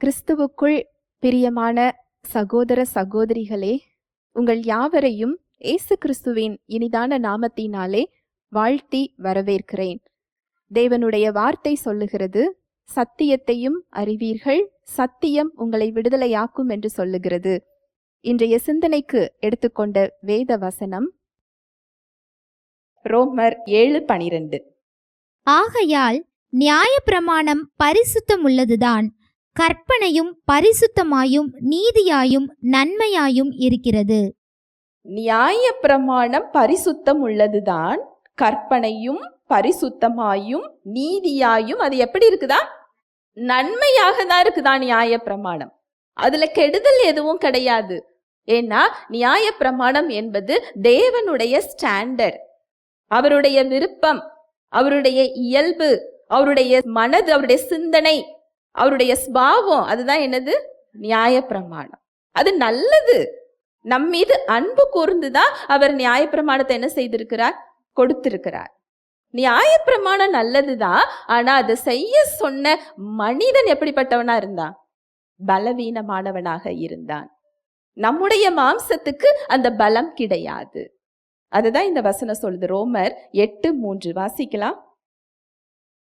கிறிஸ்துவுக்குள் பிரியமான சகோதர சகோதரிகளே உங்கள் யாவரையும் இயேசு கிறிஸ்துவின் இனிதான நாமத்தினாலே வாழ்த்தி வரவேற்கிறேன். தேவனுடைய வார்த்தை சொல்லுகிறது சத்தியத்தையும் அறிவீர்கள் சத்தியம் உங்களை விடுதலையாக்கும் என்று சொல்லுகிறது. இன்றைய சிந்தனைக்கு எடுத்துக்கொண்ட வேத வசனம் ரோமர் ஏழு பனிரெண்டு. ஆகையால் நியாயப்பிரமாணம் பரிசுத்தமுள்ளதுதான் கற்பனையும் பரிசுத்தமாயும் நீதியாயும் நன்மையாயும் இருக்கிறது. நியாய பிரமாணம் பரிசுத்தம் உள்ளதுதான். கற்பனையும் பரிசுத்தமாயும் நீதியாயும் அது எப்படி இருக்குதா? நன்மையாக தான் இருக்குதா நியாய பிரமாணம் அதுல கெடுதல் எதுவும் கிடையாது. ஏன்னா நியாய பிரமாணம் என்பது தேவனுடைய ஸ்டாண்டர்ட். அவருடைய விருப்பம் அவருடைய இயல்பு அவருடைய மனது அவருடைய சிந்தனை அவருடைய ஸ்பாவம் அதுதான் என்னது? நியாய பிரமாணம் அது நல்லது. நம் மீது அன்பு கூர்ந்துதான் அவர் நியாயப்பிரமாணத்தை என்ன செய்திருக்கிறார்? கொடுத்திருக்கிறார். நியாயப்பிரமாணம் நல்லதுதான் ஆனா அதை செய்ய சொன்ன மனிதன் எப்படிப்பட்டவனா இருந்தான்? பலவீனமானவனாக இருந்தான். நம்முடைய மாம்சத்துக்கு அந்த பலம் கிடையாது. அதுதான் இந்த வசனம் சொல்லுது. ரோமர் எட்டு மூன்று வாசிக்கலாம்.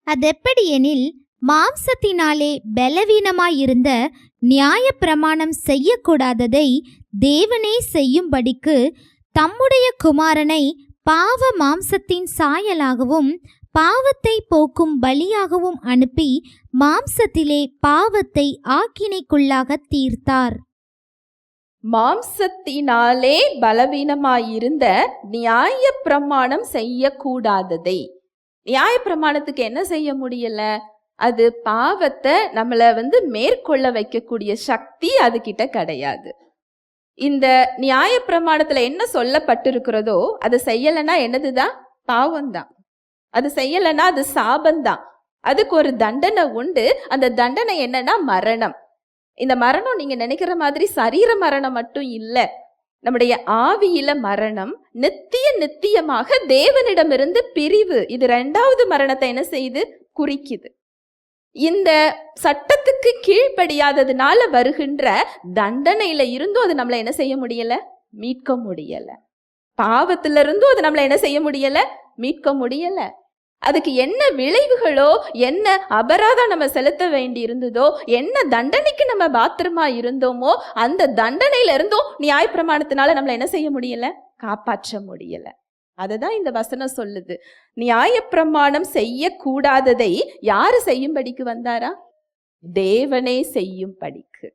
அது எப்படி எனில் மாம்சத்தினாலே பலவீனமாயிருந்த நியாயப்பிரமாணம் செய்யக்கூடாததை தேவனே செய்யும்படிக்கு தம்முடைய குமாரனை பாவ மாம்சத்தின் சாயலாகவும் பாவத்தை போக்கும் பலியாகவும் அனுப்பி மாம்சத்திலே பாவத்தை ஆக்கினைக்குள்ளாக தீர்த்தார். மாம்சத்தினாலே பலவீனமாயிருந்த நியாய பிரமாணம் செய்யக்கூடாததை. நியாய பிரமாணத்துக்கு என்ன செய்ய முடியல? அது பாவத்தை நம்மளை வந்து மேற்கொள்ள வைக்கக்கூடிய சக்தி அதுகிட்ட கிடையாது. இந்த நியாய பிரமாணத்துல என்ன சொல்லப்பட்டிருக்கிறதோ அதை செய்யலைன்னா என்னதுதான்? பாவம்தான். அது செய்யலைன்னா அது சாபந்தான் அதுக்கு ஒரு தண்டனை உண்டு. அந்த தண்டனை என்னன்னா மரணம். இந்த மரணம் நீங்க நினைக்கிற மாதிரி சரீர மரணம் மட்டும் இல்லை. நம்முடைய ஆவியில மரணம் நித்திய நித்தியமாக தேவனிடமிருந்து பிரிவு. இது ரெண்டாவது மரணத்தை என்ன செய்து குறிக்குது. இந்த சட்டத்துக்கு கீழ்ப்படியாததுனால வருகின்ற தண்டனையில இருந்தும் அது நம்மளை என்ன செய்ய முடியல? மீட்க முடியல. பாவத்துல இருந்தும் அது நம்மளை என்ன செய்ய முடியல? மீட்க முடியல. அதுக்கு என்ன விளைவுகளோ என்ன அபராதம் நம்ம செலுத்த வேண்டி இருந்ததோ என்ன தண்டனைக்கு நம்ம பாத்திரமா இருந்தோமோ அந்த தண்டனையில இருந்தும் நியாயப்பிரமாணத்தினால நம்மளை என்ன செய்ய முடியல? காப்பாற்ற முடியல. அதை தான் இந்த வசனம் சொல்லுது. நியாயப்பிரமாணம் செய்யக்கூடாததை யார் செய்யும்படிக்கு வந்தாரா? தேவனே செய்யும்படிக்கு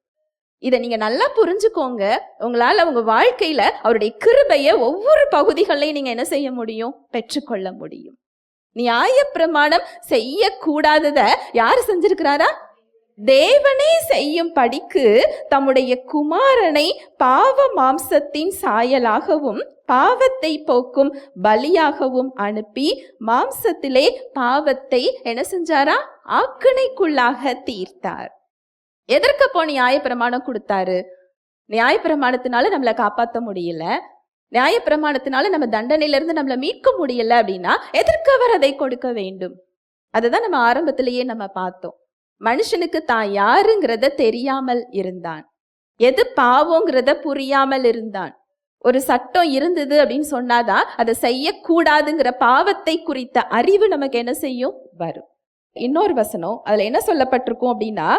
இதை நீங்க நல்லா புரிஞ்சுக்கோங்க. உங்களால உங்க வாழ்க்கையில அவருடைய கிருபைய ஒவ்வொரு பகுதிகளையும் நீங்க என்ன செய்ய முடியும்? பெற்றுக்கொள்ள முடியும். நியாயப்பிரமாணம் செய்யக்கூடாதத யார் செஞ்சிருக்கிறாரா? தேவனே செய்யும் படிக்கு தம்முடைய குமாரனை பாவ மாம்சத்தின் சாயலாகவும் பாவத்தை போக்கும் பலியாகவும் அனுப்பி மாம்சத்திலே பாவத்தை என்ன செஞ்சாரா? ஆக்கணைக்குள்ளாக தீர்த்தார். எதற்கு அப்போ நியாயப்பிரமாணம் கொடுத்தாரு? நியாயப்பிரமாணத்தினால நம்மளை காப்பாற்ற முடியல. நியாயப்பிரமாணத்தினால நம்ம தண்டனையிலிருந்து நம்மளை மீட்க முடியல அப்படின்னா எதற்கு அவர் அதை கொடுக்க வேண்டும்? அதுதான் நம்ம ஆரம்பத்திலேயே நம்ம பார்த்தோம். மனுஷனுக்கு தான் யாருங்கிறத தெரியாமல் இருந்தான். எது பாவங்கிறத புரியாமல் இருந்தான். ஒரு சட்டம் இருந்தது அப்படின்னு சொன்னாதான் அதை செய்யக்கூடாதுங்கிற பாவத்தை குறித்த அறிவு நமக்கு என்ன செய்யும்? வரும். இன்னொரு வசனம் அதுல என்ன சொல்லப்பட்டிருக்கும் அப்படின்னா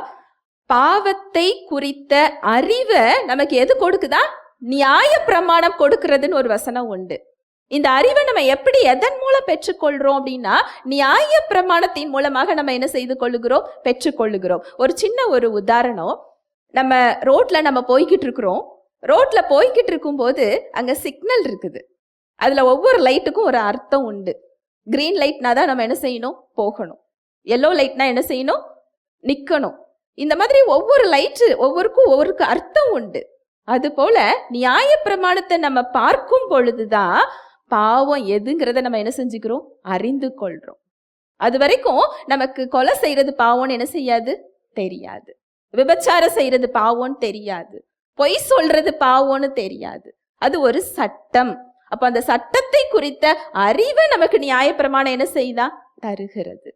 பாவத்தை குறித்த அறிவை நமக்கு எது கொடுக்குதா? நியாய பிரமாணம் கொடுக்கிறதுன்னு ஒரு வசனம் உண்டு. இந்த அறிவை நம்ம எப்படி எதன் மூலம் பெற்றுக்கொள்கிறோம் அப்படின்னா நியாய பிரமாணத்தின் மூலமாக நம்ம என்ன செய்து கொள்ளுகிறோம்? பெற்றுக்கொள்ளுகிறோம். ஒரு சின்ன ஒரு உதாரணம் நம்ம ரோட்ல நம்ம போய்கிட்டு இருக்கிறோம். ரோட்ல போய்கிட்டு இருக்கும்போது அங்க சிக்னல் இருக்குது. அதுல ஒவ்வொரு லைட்டுக்கும் ஒரு அர்த்தம் உண்டு. கிரீன் லைட்னா தான் நம்ம என்ன செய்யணும்? போகணும். எல்லோ லைட்னா என்ன செய்யணும்? நிக்கணும். இந்த மாதிரி ஒவ்வொரு லைட்டு ஒவ்வொருக்கும் ஒவ்வொருக்கு அர்த்தம் உண்டு. அது போல நியாய பிரமாணத்தை நம்ம பார்க்கும் பொழுதுதான் பாவம் எதுங்கிறத நம்ம என்ன செஞ்சுக்கிறோம்? அறிந்து கொள்றோம். அது வரைக்கும் நமக்கு கொலை செய்யறது பாவம்னு என்ன செய்யாது? தெரியாது. விபச்சாரம் செய்யறது பாவம்னு தெரியாது. பொய் சொல்றது பாவோன்னு தெரியாது. அது ஒரு சட்டம். அப்ப அந்த சட்டத்தை குறித்த அறிவை நமக்கு நியாயப்பிரமாணம் என்ன செய்தா? தருகிறது.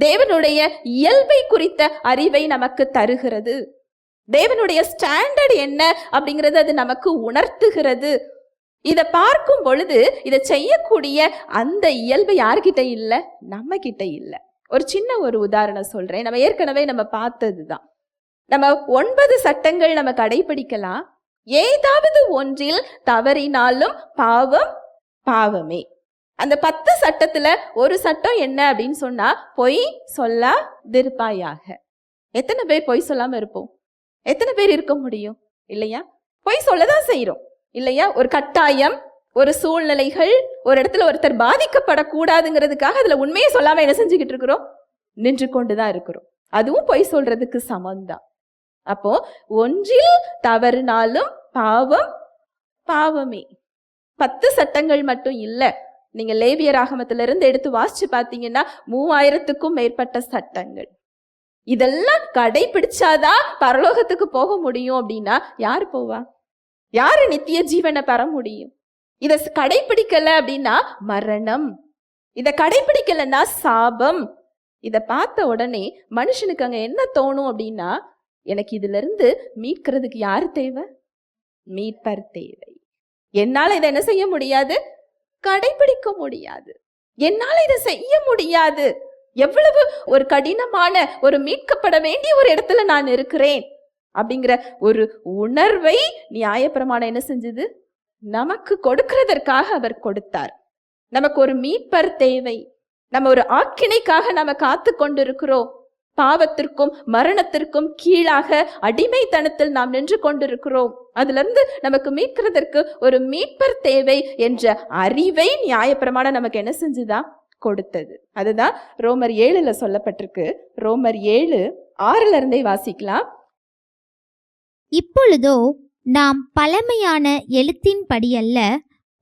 தேவனுடைய இயல்பை குறித்த அறிவை நமக்கு தருகிறது. தேவனுடைய ஸ்டாண்டர்ட் என்ன அப்படிங்கிறது அது நமக்கு உணர்த்துகிறது. இதை பார்க்கும் பொழுது இதை செய்யக்கூடிய அந்த இயல்பு யார்கிட்ட இல்லை? நம்ம கிட்ட இல்லை. ஒரு சின்ன ஒரு உதாரணம் சொல்றேன். நம்ம ஏற்கனவே நம்ம பார்த்தது தான் நம்ம ஒன்பது சட்டங்கள் நம்ம கடைபிடிக்கலாம். ஏதாவது ஒன்றில் தவறினாலும் பாவம் பாவமே. அந்த பத்து சட்டத்துல ஒரு சட்டம் என்ன அப்படின்னு சொன்னா பொய் சொல்லாதிருப்பாயாக. எத்தனை பேர் பொய் சொல்லாம இருப்போம்? எத்தனை பேர் இருக்க முடியும்? இல்லையா? பொய் சொல்லதான் செய்யறோம் இல்லையா? ஒரு கட்டாயம் ஒரு சூழ்நிலைகள் ஒரு இடத்துல ஒருத்தர் பாதிக்கப்படக்கூடாதுங்கிறதுக்காக அதுல உண்மையை சொல்லாம என்ன செஞ்சுக்கிட்டு இருக்கிறோம்? நின்று கொண்டுதான் இருக்கிறோம். அதுவும் பொய் சொல்றதுக்கு சமம்தான். அப்போ ஒன்றில் தவறுனாலும் பாவம் பாவமே. பத்து சட்டங்கள் மட்டும் இல்லை. நீங்க லேவிய ராகமத்திலிருந்து எடுத்து வாசிச்சு பார்த்தீங்கன்னா மூவாயிரத்துக்கும் மேற்பட்ட சட்டங்கள். இதெல்லாம் கடைபிடிச்சாதான் பரலோகத்துக்கு போக முடியும் அப்படின்னா யார் போவா? யாரு நித்திய ஜீவனை பெற முடியும்? இத கடைபிடிக்கல அப்படின்னா மரணம். இத கடைபிடிக்கலன்னா சாபம். இத பார்த்த உடனே மனுஷனுக்கு அங்க என்ன தோணும் அப்படின்னா எனக்கு இதிலிருந்து மீட்கிறதுக்கு யார் தேவை? மீட்பர் தேவை. என்னால் இதை என்ன செய்ய முடியாது? கடைபிடிக்க முடியாது. என்னால் இதை செய்ய முடியாது. எவ்வளவு ஒரு கடினமான ஒரு மீட்கப்பட வேண்டிய ஒரு இடத்துல நான் இருக்கிறேன். அப்படிங்கிற ஒரு உணர்வை நியாயப்பிரமாணம் என்ன செஞ்சது? நமக்கு கொடுக்கிறதற்காக அவர் கொடுத்தார். நமக்கு ஒரு மீட்பர் தேவை. நம்ம ஒரு ஆக்கினைக்காக நம்ம காத்து கொண்டிருக்கிறோம். பாவத்திற்கும் மரணத்திற்கும் கீழாக அடிமைத்தனத்தில் நாம் நின்று கொண்டிருக்கிறோம். அதிலிருந்து நமக்கு மீட்கிறதற்கு ஒரு மீட்பர் தேவை என்ற அறிவை நியாயப்பிரமாணம் நமக்கு என்ன செஞ்சுதான் கொடுத்தது. அதுதான் ரோமர் ஏழுல சொல்லப்பட்டிருக்கு. ரோமர் ஏழு ஆறுல இருந்தே வாசிக்கலாம். இப்பொழுதோ நாம் பழமையான எழுத்தின்படியல்ல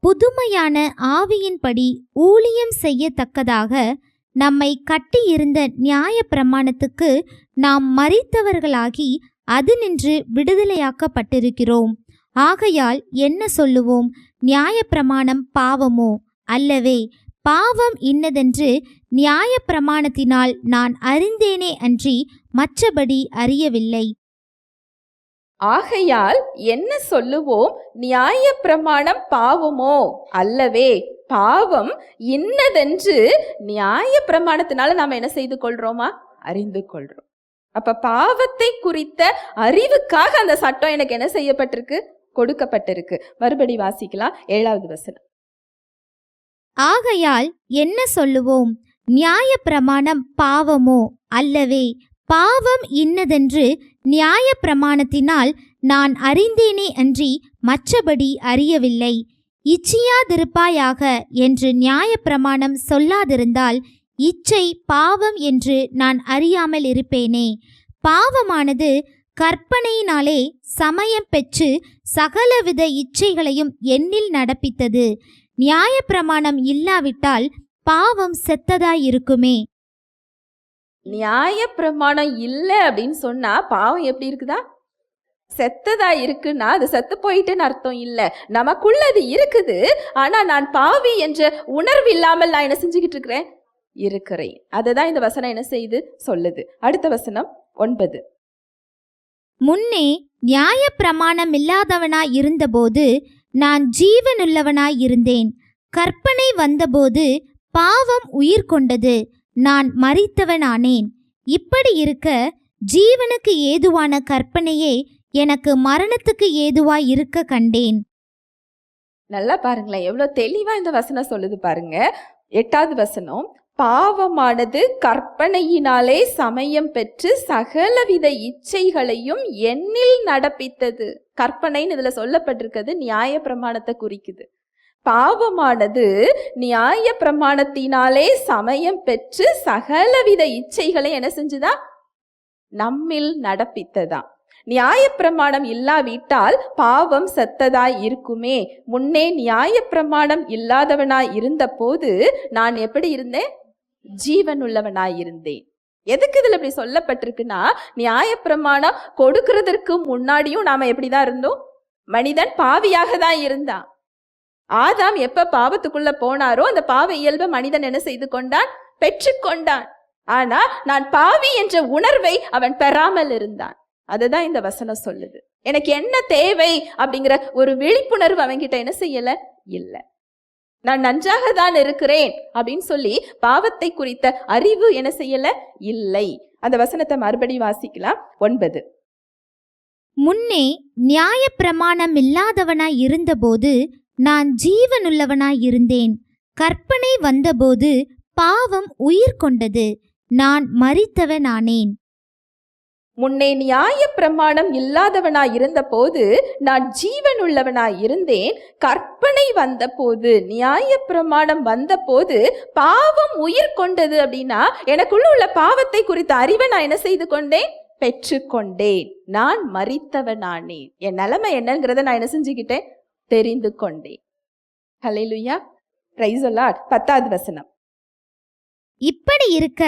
புதுமையான ஆவியின்படி ஊழியம் செய்யத்தக்கதாக நம்மை கட்டியிருந்த நியாய பிரமாணத்துக்கு நாம் மறித்தவர்களாகி அது நின்று விடுதலையாக்கப்பட்டிருக்கிறோம். ஆகையால் என்ன சொல்லுவோம்? நியாய பிரமாணம் பாவமோ? அல்லவே பாவம் இன்னதென்று நியாய பிரமாணத்தினால் நான் அறிந்தேனே அன்றி மற்றபடி அறியவில்லை. ஆகையால் என்ன சொல்லுவோம்? நியாய பிரமாணம் பாவமோ? அல்லவே பாவம் இன்னதென்று நியாய பிரமாணத்தினால நாம் என்ன செய்து கொள்றோமா? அறிந்து கொள்றோம். அப்ப பாவத்தை குறித்த அறிவுக்காக அந்த சட்டம் எனக்கு என்ன செய்யப்பட்டிருக்கு? கொடுக்கப்பட்டிருக்கு. மறுபடி வாசிக்கலாம். ஏழாவது வசனம். ஆகையால் என்ன சொல்லுவோம்? நியாய பிரமாணம் பாவமோ அல்லவே பாவம் இன்னதென்று நியாய பிரமாணத்தினால் நான் அறிந்தேனே அன்றி மற்றபடி அறியவில்லை. இச்சியாதிருப்பாயாக என்று நியாய பிரமாணம் சொல்லாதிருந்தால் இச்சை பாவம் என்று நான் அறியாமல் இருப்பேனே. பாவமானது கற்பனையினாலே சமயம் பெற்று சகலவித இச்சைகளையும் என்னில் நடப்பித்தது. நியாயப்பிரமாணம் இல்லாவிட்டால் பாவம் செத்ததாயிருக்குமே. நியாய பிரமாணம் அப்படின்னு சொன்னா பாவம் எப்படி இருக்குதா? செத்ததா இருக்குன்னா அது செத்து போயிட்டுன்னு அர்த்தம் இல்லை. நமக்குள்ள அது இருக்குது. ஆனா நான் பாவி என்ற உணர்வு இல்லாமல் நான் என்ன செஞ்சுக்கிட்டு இருக்கிறேன்? இருக்கிறேன். அதுதான் இந்த வசனம் என்ன செய்யுது சொல்லுது. அடுத்த வசனம் ஒன்பது. முன்னே நியாய பிரமாணம் இல்லாதவனாய் இருந்தபோது நான் ஜீவனுள்ளவனாய் இருந்தேன். கற்பனை வந்தபோது பாவம் உயிர் கொண்டது. நான் மறித்தவனானேன் இப்படி இருக்க ஜீவனுக்கு ஏதுவான கற்பனையே எனக்கு மரணத்துக்கு ஏதுவாய் இருக்க கண்டேன். நல்லா பாருங்களேன். எவ்வளவு தெளிவா இந்த வசனம் சொல்லுது பாருங்க. எட்டாவது வசனம். பாவமானது கற்பனையினாலே சமயம் பெற்று சகலவித இச்சைகளையும் எண்ணில் நடப்பித்தது. கற்பனைன்னு இதுல சொல்லப்பட்டிருக்கிறது நியாய பிரமாணத்தை குறிக்குது. பாவமானது நியாய பிரமாணத்தினாலே சமயம் பெற்று சகலவித இச்சைகளை என்ன செஞ்சுதா? நம்மில் நடப்பித்ததா? நியாயப்பிரமாணம் இல்லாவிட்டால் பாவம் செத்ததாய் இருக்குமே. முன்னே நியாயப்பிரமாணம் இல்லாதவனாய் இருந்தபோது நான் எப்படி இருந்தேன்? ஜீவன் உள்ளவனாய் இருந்தேன். எதுக்கு இதில் இப்படி சொல்லப்பட்டிருக்குன்னா நியாயப்பிரமாணம் கொடுக்கறதற்கு முன்னாடியும் நாம எப்படிதான் இருந்தோம்? மனிதன் பாவியாக தான் இருந்தான். ஆதாம் எப்ப பாவத்துக்குள்ள போனாரோ அந்த பாவ இயல்பை மனிதன் என்ன செய்து கொண்டான்? பெற்றுக்கொண்டான் ஆனா நான் பாவி என்ற உணர்வை அவன் பெறாமல் இருந்தான். அதுதான் இந்த வசனம் சொல்லுது. எனக்கு என்ன தேவை அப்படிங்கிற ஒரு விழிப்புணர்வு அவன்கிட்ட என்ன செய்யல? இல்லை. நான் நன்றாக தான் இருக்கிறேன் அப்படின்னு சொல்லி பாவத்தை குறித்த அறிவு என்ன செய்யல? இல்லை. அந்த வசனத்தை மறுபடி வாசிக்கலாம். ஒன்பது. முன்னே நியாய பிரமாணம் இல்லாதவனாய் இருந்தபோது நான் ஜீவனுள்ளவனாய் இருந்தேன். கற்பனை வந்தபோது பாவம் உயிர் கொண்டது. நான் மறித்தவனானேன் முன்னே நியாய பிரமாணம் இல்லாதவனாய் இருந்தபோது நான் ஜீவன் உள்ளவனாய் இருந்தேன். கற்பனை வந்தபோது நியாய பிரமாணம் வந்தபோது பாவம் உயிர் கொண்டது அப்படின்னா எனக்குள்ள உள்ள பாவத்தை குறித்த அறிவை நான் என்ன செய்து கொண்டேன்? பெற்றுக்கொண்டேன். நான் மறித்தவனானேன் என் நிலைமை என்னங்கிறத நான் என்ன செஞ்சுக்கிட்டேன்? தெரிந்து கொண்டேன். ஹலெலுயா பிரைஸ் அல்லாட் பத்தாவது வசனம். இப்படி இருக்க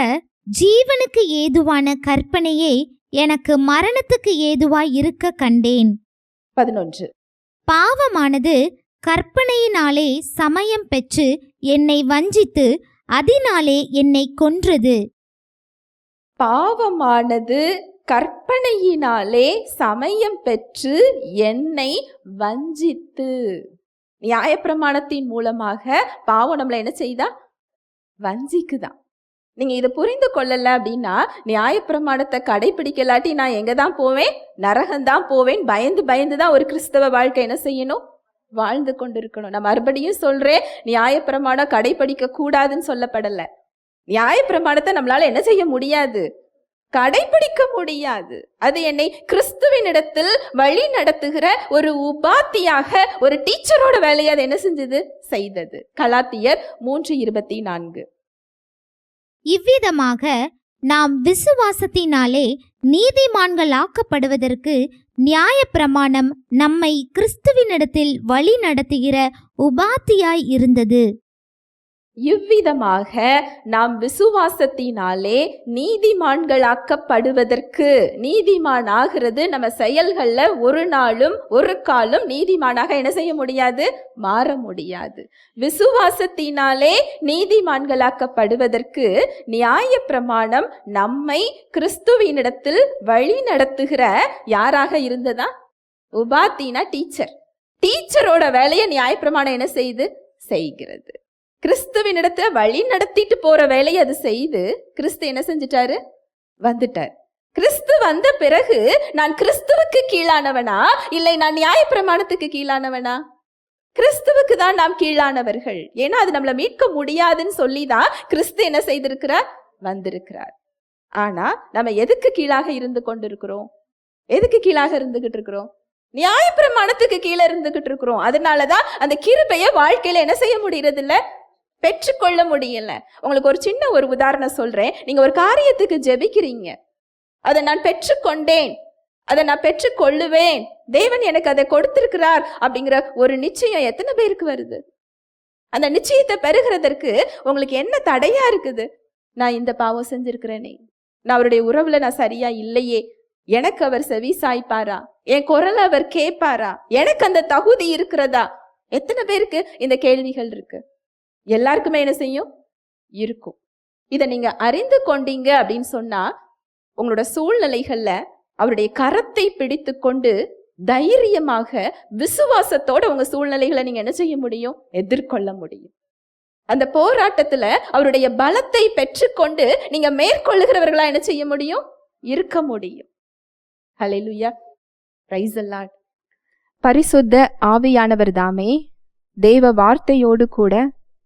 ஜீவனுக்கு ஏதுவான கற்பனையே எனக்கு மரணத்துக்கு ஏதுவாய் இருக்க கண்டேன். பதினொன்று. பாவமானது கற்பனையினாலே சமயம் பெற்று என்னை வஞ்சித்து அதனாலே என்னை கொன்றது. பாவமானது கற்பனையினாலே சமயம் பெற்று என்னை வஞ்சித்து. நியாயப்பிரமாணத்தின் மூலமாக பாவம் நம்மளை என்ன செய்தா? வஞ்சிக்குதான் நீங்க இதை புரிந்து கொள்ளல அப்படின்னா நியாயப்பிரமாணத்தை கடைபிடிக்கலாட்டி நான் எங்க தான் போவேன்? நரகம்தான் போவேன். பயந்து பயந்து தான் ஒரு கிறிஸ்தவ வாழ்க்கை என்ன செய்யணும்? வாழ்ந்து கொண்டிருக்கணும். நான் மறுபடியும் சொல்றேன் நியாயப்பிரமாணம் கடைபிடிக்க கூடாதுன்னு சொல்லப்படல. நியாயப்பிரமாணத்தை நம்மளால என்ன செய்ய முடியாது? கடைபிடிக்க முடியாது. அது என்னை கிறிஸ்துவினிடத்தில் வழி நடத்துகிற ஒரு உபாத்தியாக ஒரு டீச்சரோட வேலையை அது என்ன செஞ்சது? செய்தது. கலாத்தியர் மூன்று இருபத்தி நான்கு. இவ்விதமாக நாம் விசுவாசத்தினாலே நீதிமான்களாக்கப்படுவதற்கு நியாயப்பிரமாணம் நம்மை கிறிஸ்துவினிடத்தில் வழி நடத்துகிற உபாத்தியாய் இருந்தது. இவ்விதமாக நாம் விசுவாசத்தினாலே நீதிமான்களாக்கப்படுவதற்கு நீதிமான் ஆகிறது நம்ம செயல்களில் ஒரு நாளும் ஒரு காலும் நீதிமானாக என்ன செய்ய முடியாது? மாற முடியாது. விசுவாசத்தினாலே நீதிமான்களாக்கப்படுவதற்கு நியாய பிரமாணம் நம்மை கிறிஸ்துவினிடத்தில் வழி நடத்துகிற யாராக இருந்ததா? உபாத்தினா டீச்சர். டீச்சரோட வேலையை நியாயப்பிரமாணம் என்ன செய்து? செய்கிறது. கிறிஸ்துவினிடத்தை வழி நடத்திட்டு போற வேலையை அது செய்து கிறிஸ்து என்ன செஞ்சிட்டாரு? வந்துட்டார். கிறிஸ்து வந்த பிறகு நான் கிறிஸ்துவுக்கு கீழானவனா? இல்லை நான் நியாய பிரமாணத்துக்கு கீழானவனா? கிறிஸ்துவுக்கு தான் நாம் கீழானவர்கள். ஏன்னா அது நம்மளை மீட்க முடியாதுன்னு சொல்லி தான் கிறிஸ்து என்ன செய்திருக்கிறார்? வந்திருக்கிறார். ஆனா நம்ம எதுக்கு கீழாக இருந்து கொண்டிருக்கிறோம்? எதுக்கு கீழாக இருந்துகிட்டு இருக்கிறோம்? நியாயப்பிரமாணத்துக்கு கீழே இருந்துகிட்டு இருக்கிறோம். அதனாலதான் அந்த கிருபைய வாழ்க்கையில என்ன செய்ய முடியறது இல்லை பெற்றுக்கொள்ள முடியல. உங்களுக்கு ஒரு சின்ன ஒரு உதாரணம் சொல்றேன். நீங்க ஒரு காரியத்துக்கு ஜெபிக்கிறீங்க. அதை நான் பெற்றுக்கொண்டேன். அதை நான் பெற்றுக்கொள்ளுவேன். தேவன் எனக்கு அதை கொடுத்திருக்கிறார் அப்படிங்கிற ஒரு நிச்சயம் எத்தனை பேருக்கு வருது? அந்த நிச்சயத்தை பெறுகிறதற்கு உங்களுக்கு என்ன தடையா இருக்குது? நான் இந்த பாவம் செஞ்சிருக்கிறேனே. நான் அவருடைய உறவுல நான் சரியா இல்லையே. எனக்கு அவர் செவி சாய்ப்பாரா? என் குரலை அவர் கேட்பாரா? எனக்கு அந்த தகுதி இருக்கிறதா? எத்தனை பேருக்கு இந்த கேள்விகள் இருக்கு? எல்லாருக்குமே என்ன செய்யும்? இருக்கும். இதை நீங்கள் அறிந்து கொண்டீங்க அப்படின்னு சொன்னால் உங்களோட சூழ்நிலைகளில் அவருடைய கரத்தை பிடித்து கொண்டு தைரியமாக விசுவாசத்தோட உங்க சூழ்நிலைகளை நீங்க என்ன செய்ய முடியும்? எதிர்கொள்ள முடியும். அந்த போராட்டத்துல அவருடைய பலத்தை பெற்றுக்கொண்டு நீங்க மேற்கொள்ளுகிறவர்களா என்ன செய்ய முடியும்? இருக்க முடியும். ஹalleluya பிரைஸ் அல்லாட் பரிசுத்த ஆவியானவர் தாமே தேவ வார்த்தையோடு கூட